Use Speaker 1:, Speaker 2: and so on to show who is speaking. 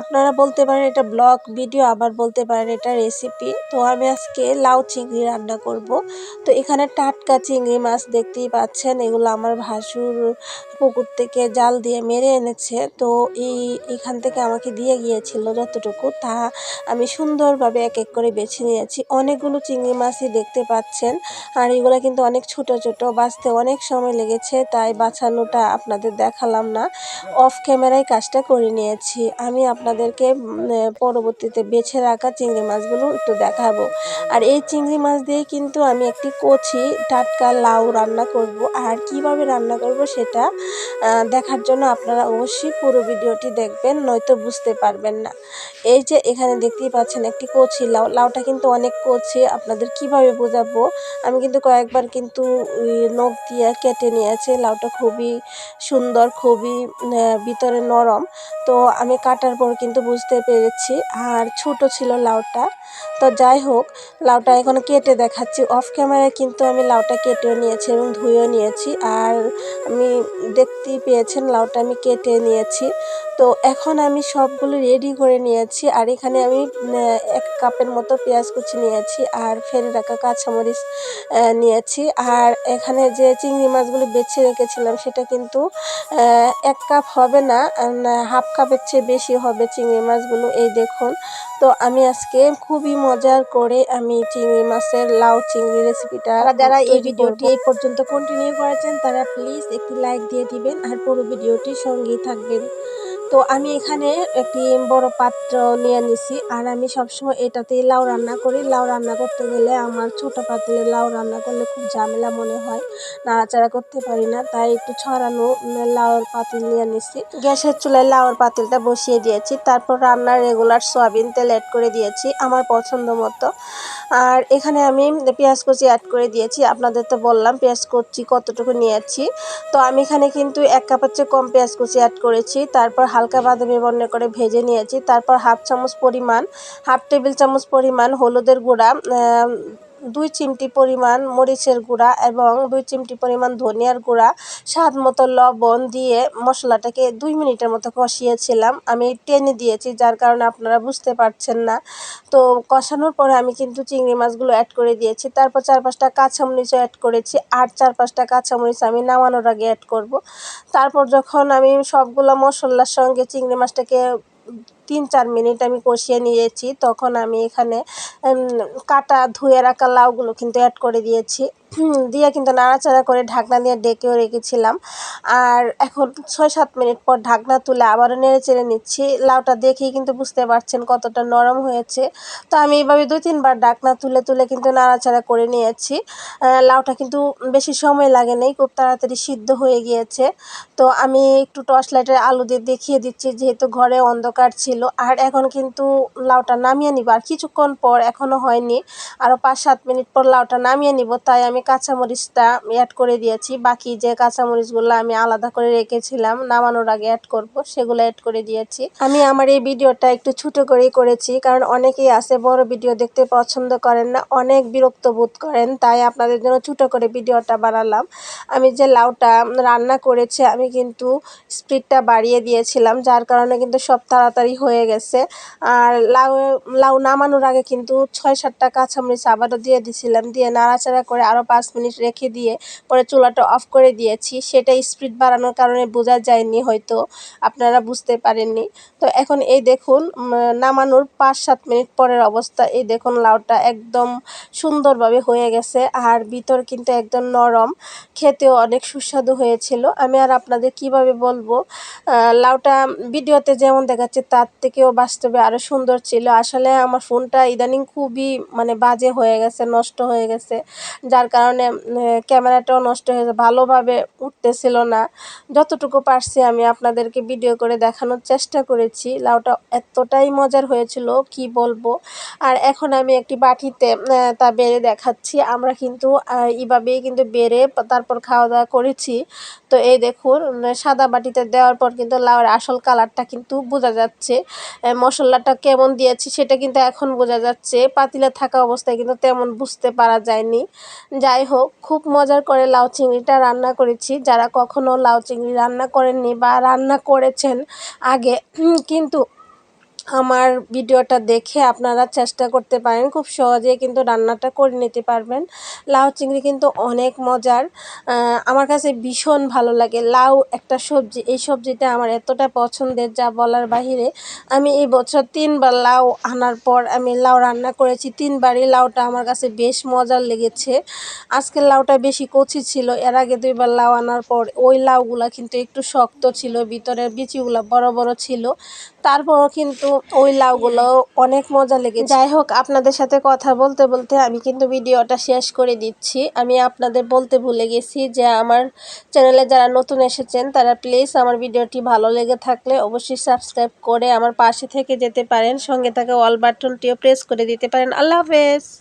Speaker 1: আপনারা বলতে পারেন এটা ব্লগ ভিডিও, আবার বলতে পারেন এটা রেসিপি তো আমি আজকে লাউ চিংড়ি রান্না করব। তো এখানে টাটকা চিংড়ি মাছ দেখতেই পাচ্ছেন, এগুলো আমার ভাসুর পুকুর থেকে জাল দিয়ে মেরে এনেছে। তো এই, এখান থেকে আমাকে দিয়ে গিয়েছিল যতটুকু, তা আমি সুন্দরভাবে এক এক করে বেছে নিয়েছি। অনেকগুলো চিংড়ি মাছই দেখতে পাচ্ছেন, আর এগুলো কিন্তু অনেক ছোট ছোট, বাঁচতে অনেক সময় লেগেছে, তাই বাছানোটা আপনাদের দেখালাম না। অফ ক্যামেরায় কাজটা করে নিয়েছি। আমি আপনাদেরকে পরবর্তীতে বেছে রাখা চিংড়ি মাছগুলো একটু দেখাবো। আর এই চিংড়ি মাছ দিয়ে কিন্তু আমি একটি কচি, টাটকা লাউ রান্না করব। আর কীভাবে রান্না করব সেটা দেখার জন্য আপনারা অবশ্যই পুরো ভিডিওটি দেখবেন, নয়তো বুঝতে পারবেন না। এই যে এখানে দেখতেই পাচ্ছেন একটি কচি লাউ। লাউটা কিন্তু অনেক কচি, আপনাদের কীভাবে বোঝাবো? আমি কিন্তু কয়েকবার কিন্তু নখ দিয়ে কেটে নিয়েছি। লাউটা খুবই সুন্দর, খুবই ভিতরে নরম। তো আমি কাটার পর কিন্তু বুঝতে পেরেছি। আর ছোট ছিল লাউটা। তো যাই হোক, লাউটা এখন কেটে দেখাচ্ছি। অফ ক্যামেরায় কিন্তু আমি লাউটা কেটেও নিয়েছি এবং ধুয়েও নিয়েছি। আর আমি দেখতেই পেয়েছেন, লাউটা আমি কেটে নিয়েছি। তো এখন আমি সবগুলো রেডি করে নিয়েছি। আর এখানে আমি এক কাপের মতো পেঁয়াজ কুচি নিয়েছি আর ফেলে রাখা কাঁচামরিচ নিয়েছি। আর এখানে যে চিংড়ি মাছগুলো বেছে রেখেছিলাম, সেটা কিন্তু এক কাপ হবে না হাফ কাপের চেয়ে বেশি হবে। চিংড়ি মাছগুলো এই দেখুন। তো আমি আজকে খুবই মজার করে আমি চিংড়ি মাছের লাউ চিংড়ি রেসিপিটা যারা এই ভিডিওটি এই পর্যন্ত কন্টিনিউ করেছেন তারা প্লিজ একটি লাইক দিয়ে দিবেন আর পুরো ভিডিওটি সঙ্গেই থাকবেন। তো আমি এখানে একটি বড় পাত্র নিয়ে নিছি। আর আমি সবসময় এটাতেই লাউ রান্না করি। লাউ রান্না করতে গেলে আমার ছোট পাতিলে লাউ রান্না করলে খুব ঝামেলা মনে হয়। নাড়াচাড়া করতে পারি না। তাই একটু ছড়ানো লাউর পাতিল নিয়ে নিছি। গ্যাসের চুলায় লাউর পাতিলটা বসিয়ে দিয়েছি। তারপর রান্নার রেগুলার সয়াবিন তেল অ্যাড করে দিয়েছি আমার পছন্দ মতো। আর এখানে আমি পেঁয়াজ কুচি অ্যাড করে দিয়েছি। আপনাদের তো বললাম পেঁয়াজ কুচি কতটুকু নিয়েছি। তো আমি এখানে কিন্তু এক কাপের চেয়ে কম পেঁয়াজ কুচি অ্যাড করেছি। তারপর হালকা বাদামি বর্ণের করে ভেজে নিয়েছি। তারপর হাফ চামচ পরিমাণ, হাফ টেবিল চামচ পরিমাণ হলুদের গুঁড়া দুই চিমটি পরিমাণ মরিচের গুঁড়া এবং দুই চিমটি পরিমাণ ধনিয়ার গুঁড়া, স্বাদ মতো লবণ দিয়ে মশলাটাকে দুই মিনিটের মতো কষিয়েছিলাম। আমি টেনে দিয়েছি, যার কারণে আপনারা বুঝতে পারছেন না। তো কষানোর পরে আমি কিন্তু চিংড়ি মাছগুলো অ্যাড করে দিয়েছি। তারপর চার পাঁচটা কাঁচামরিচও অ্যাড করেছি আর চার পাঁচটা কাঁচামরিচ আমি নামানোর আগে অ্যাড করব। তারপর যখন আমি সবগুলো মশলার সঙ্গে চিংড়ি মাছটাকে তিন চার মিনিট আমি কষিয়ে নিয়েছি। তখন আমি এখানে কাটা ধুয়ে রাখা লাউগুলো কিন্তু অ্যাড করে দিয়েছি। দিয়ে কিন্তু নাড়াচাড়া করে ঢাকনা দিয়ে ডেকেও রেখেছিলাম। আর এখন ছয় সাত মিনিট পর ঢাকনা তুলে আবারও নেড়ে চেড়ে নিচ্ছি। লাউটা দেখেই কিন্তু বুঝতে পারছেন কতটা নরম হয়েছে। তো আমি এইভাবে দুই, তিনবার ঢাকনা তুলে তুলে কিন্তু নাড়াচাড়া করে নিয়েছি। লাউটা কিন্তু বেশি সময় লাগে নেই, খুব তাড়াতাড়ি সিদ্ধ হয়ে গিয়েছে। তো আমি একটু টর্চ লাইটের আলু দিয়ে দেখিয়ে দিচ্ছি, যেহেতু ঘরে অন্ধকার ছিল। আর এখন কিন্তু লাউটা নামিয়ে নিব। আর কিছুক্ষণ পর এখনও হয়নি। আরও পাঁচ সাত মিনিট পর লাউটা নামিয়ে নিব। তাই আমি কাঁচামরিচটা অ্যাড করে দিয়েছি। বাকি যে কাঁচামরিচগুলো আমি আলাদা করে রেখেছিলাম, নামানোর আগে অ্যাড করব, সেগুলো অ্যাড করে দিয়েছি। আমি আমার এই ভিডিওটা একটু ছোটো করেই করেছি, কারণ অনেকেই আছে বড় ভিডিও দেখতে পছন্দ করেন না, অনেক বিরক্ত বোধ করেন, তাই আপনাদের জন্য ছোটো করে ভিডিওটা বানালাম। আমি যে লাউটা রান্না করেছি, আমি কিন্তু স্পিডটা বাড়িয়ে দিয়েছিলাম, যার কারণে কিন্তু সব তাড়াতাড়ি হয়ে গেছে। আর লাউ লাউ নামানোর আগে কিন্তু ছয় সাতটা কাঁচামরিচ আবারও দিয়ে দিছিলাম, দিয়ে নাড়াচাড়া করে আরও পাঁচ মিনিট রেখে দিয়ে পরে চুলাটা অফ করে দিয়েছি। সেটা স্পিড বাড়ানোর কারণে বোঝা যায়নি হয়তো, আপনারা বুঝতে পারেননি। তো এখন এই দেখুন নামানোর পাঁচ সাত মিনিট পরের অবস্থা। এই দেখুন, লাউটা একদম সুন্দরভাবে হয়ে গেছে। আর ভিতর কিন্তু একদম নরম। খেতেও অনেক সুস্বাদু হয়েছিল। আমি আর আপনাদের কীভাবে বলব লাউটা ভিডিওতে যেমন দেখাচ্ছে, তার থেকেও বাস্তবে আরও সুন্দর ছিল। আসলে আমার ফোনটা ইদানিং খুবই মানে বাজে হয়ে গেছে, নষ্ট হয়ে গেছে। যার কারণে ক্যামেরাটাও নষ্ট হয়ে ভালোভাবে উঠতেছিল না। যতটুকু পারছি আমি আপনাদেরকে ভিডিও করে দেখানোর চেষ্টা করেছি। লাউটা এতটাই মজার হয়েছিল, কি বলব? আর এখন আমি একটি বাটিতে তা বেড়ে দেখাচ্ছি। আমরা কিন্তু এইভাবেই কিন্তু বেড়ে তারপর খাওয়া দাওয়া করেছি। তো এই দেখুন সাদা বাটিতে দেওয়ার পর কিন্তু লাউয়ের আসল কালারটা কিন্তু বোঝা যাচ্ছে। মশলাটা কেমন দিয়েছি সেটা কিন্তু এখন বোঝা যাচ্ছে। পাতিলে থাকা অবস্থায় কিন্তু তেমন বুঝতে পারা যায়নি। যাই হোক খুব মজার করে লাউ চিংড়িটা রান্না করেছি। যারা কখনও লাউ চিংড়ি রান্না করেননি বা রান্না করেছেন আগে, কিন্তু আমার ভিডিওটা দেখে আপনারা চেষ্টা করতে পারেন, খুব সহজে কিন্তু রান্নাটা করে নিতে পারবেন। লাউ চিংড়ি কিন্তু অনেক মজার। আমার কাছে ভীষণ ভালো লাগে। লাউ একটা সবজি, এই সবজিটা আমার এতটা পছন্দের যা বলার বাহিরে। আমি এই বছর তিনবার লাউ আনার পর আমি লাউ রান্না করেছি। তিনবারই লাউটা আমার কাছে বেশ মজার লেগেছে। আজকের লাউটা বেশি কচি ছিল, এর আগে দুইবার লাউ আনার পর ওই লাউগুলা কিন্তু একটু শক্ত ছিল, ভিতরের বিচিগুলো বড় বড় ছিল। তারপরও কিন্তু ওই লাউগুলো অনেক মজা লেগে যাই হোক, আপনাদের সাথে কথা বলতে বলতে আমি কিন্তু ভিডিওটা শেষ করে দিচ্ছি। আমি আপনাদের বলতে ভুলে গেছি যে আমার চ্যানেলে যারা নতুন এসেছেন, তারা প্লিজ আমার ভিডিওটি ভালো লেগে থাকলে অবশ্যই সাবস্ক্রাইব করে আমার পাশে থেকে যেতে পারেন। সঙ্গে থাকা অল বাটনটিও প্রেস করে দিতে পারেন। আল্লাহ হাফেজ!